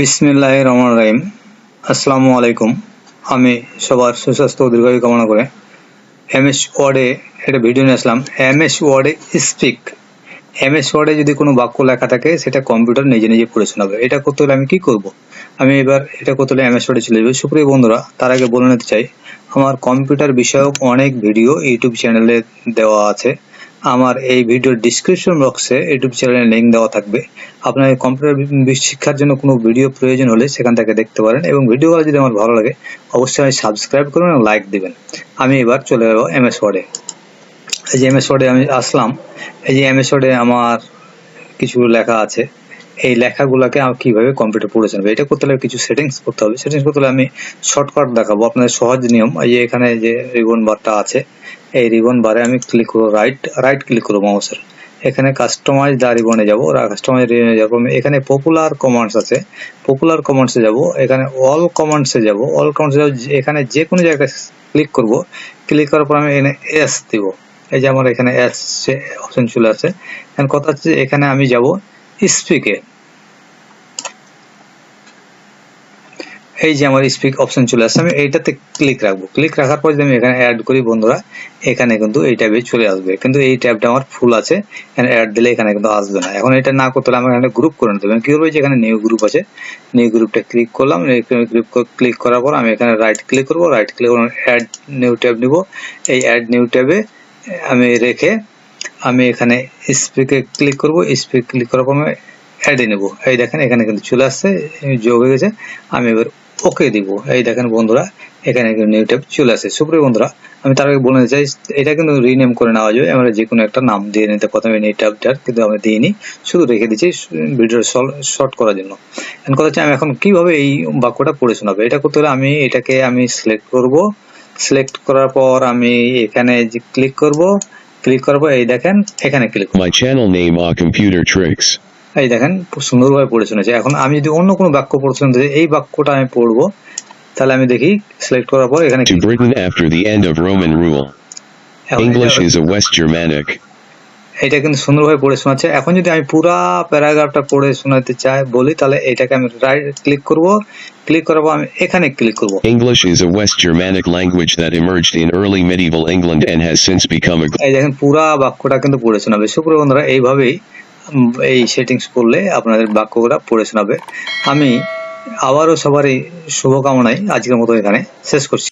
বিসমিল্লাহ রহমান রাহিম আসসালামু আলাইকুম আমি সবার সুস্বাস্থ্য দীর্ঘায়ু কামনা করে এম এস ওয়ার্ডে একটা ভিডিও নিয়ে আসলাম। এম এস ওয়ার্ডে স্পিক এম এস ওয়ার্ডে যদি কোনো বাক্য লেখা থাকে, সেটা কম্পিউটার নিজে নিজে পড়ে শোনাবে। এটা করতে হলে আমি কি করব? আমি এবার এটা করতে হলে এম এস ওয়ার্ডে চলে যাবে। সুপ্রিয় বন্ধুরা, তার আগে বলে নিতে চাই, আমার কম্পিউটার বিষয়ক অনেক ভিডিও ইউটিউব চ্যানেলে দেওয়া আছে। আমার এই ভিডিওর ডিসক্রিপশন বক্সে ইউটিউব চ্যানেলের লিঙ্ক দেওয়া থাকবে। আপনার কম্পিউটার শিক্ষার জন্য কোনো ভিডিও প্রয়োজন হলে সেখান থেকে দেখতে পারেন এবং ভিডিওগুলো যদি আমার ভালো লাগে, অবশ্যই আমি সাবস্ক্রাইব করুন এবং লাইক দেবেন। আমি এবার চলে যাব এম এস ওয়ার্ডে এই যে এম এস ওয়ার্ডে আমি আসলাম। এই যে এম এস ওয়ার্ডে আমার কিছু লেখা আছে। এই লেখাগুলোকে আমি কীভাবে কম্পিউটার পড়েছেন? এটা করতে হলে কিছু সেটিংস করতে হবে। সেটিংস করতে হলে আমি শর্টকাট দেখাবো। আপনাদের সহজ নিয়ম। এই যে এখানে যে রিবন বারটা আছে এই রিবন বারে আমি ক্লিক করব রাইট রাইট ক্লিক করব মাউসের এখানে কাস্টমাইজ দা রিবনে যাব কাস্টমাইজ রিবনে যাব। এখানে পপুলার কমান্ডস আছে পপুলার কমান্ডসে যাব, এখানে অল কমান্ডসে যাব। অল কমান্ডসে যাব এখানে যে কোনো জায়গায় ক্লিক করব। ক্লিক করার পর আমি এখানে এস দিব। এই যে আমার এখানে এস অপশন চলে আসে এখন কথা হচ্ছে এখানে আমি যাব স্পিকে এই যে আমার স্পিক অপশন চলে আসছে, আমি এইটাতে ক্লিক রাখব। ক্লিক রাখার পর যদি আমি এখানে অ্যাড করি বন্ধুরা, এখানে কিন্তু এই ট্যাবে চলে আসবে। কিন্তু এই ট্যাবটা আমার ফুল আছে, এখানে অ্যাড দিলে এখানে কিন্তু আসবে না। এখন এটা না করতে হলে আমার এখানে গ্রুপ করে নিতে হবে। কি করব যে এখানে নিউ গ্রুপ আছে নিউ গ্রুপটা ক্লিক করলাম গ্রুপ ক্লিক করার পর আমি এখানে রাইট ক্লিক করব। রাইট ক্লিক করে অ্যাড নিউ ট্যাব নিব। এই অ্যাড নিউ ট্যাবে আমি রেখে আমি এখানে স্পিকে ক্লিক করব। স্পিক ক্লিক করার পর আমি অ্যাডে নেব। এই দেখেন এখানে কিন্তু চলে আসছে, যোগ হয়ে গেছে। আমি এবার ওকে দিব। এই দেখেন বন্ধুরা, এখানে কিন্তু নিউ ট্যাব চলে আসে। সুপ্রিয় বন্ধুরা, আমি তার আগে বলে চাই, এটা কিন্তু রিনেম করে নেওয়া যাবে আমরা যে কোনো একটা নাম দিয়ে নিতে প্রথমে নিউ ট্যাবটার কিন্তু আমরা দিইনি শুধু রেখে দিচ্ছি ভিডিও শর্ট করার জন্য। এখন কথা হচ্ছে, আমি এখন কীভাবে এই বাক্যটা পড়ে শোনাবো? এটা করতে হলে আমি এটাকে আমি সিলেক্ট করব। সিলেক্ট করার পর আমি এখানে যে ক্লিক করব ক্লিক পর এই দেখেন, এখানে click My channel name are Computer Tricks. এই দেখেন সুন্দরভাবে পড়ে শুনেছে। এখন আমি যদি অন্য কোনো বাক্য পড়ে শুনতে এই বাক্যটা আমি পড়ব তাহলে আমি দেখি সিলেক্ট করার পর এখানে To Britain after the end of Roman rule. এখন English এটা- is a West Germanic. এটা কিন্তু সুন্দরভাবে পড়ে শোনাচ্ছে। এখন যদি আমি পুরা প্যারাগ্রাফটা পড়ে শোনাতে চাই বলি তাহলে এটাকে আমি রাইট ক্লিক করব। ক্লিক করার পর আমি এখানে ক্লিক করব। English is a West Germanic language that emerged in early medieval England and has since become a এই দেখেন পুরা বাক্যটা কিন্তু পড়ে শোনাবে। সুপ্রিয় বন্ধুরা এইভাবেই এই সেটিংস করলে আপনাদের বাক্যগুলো পড়ে শোনাবে। আমি আবারও সবারই শুভকামনায় আজকের মতো এখানে শেষ করছি।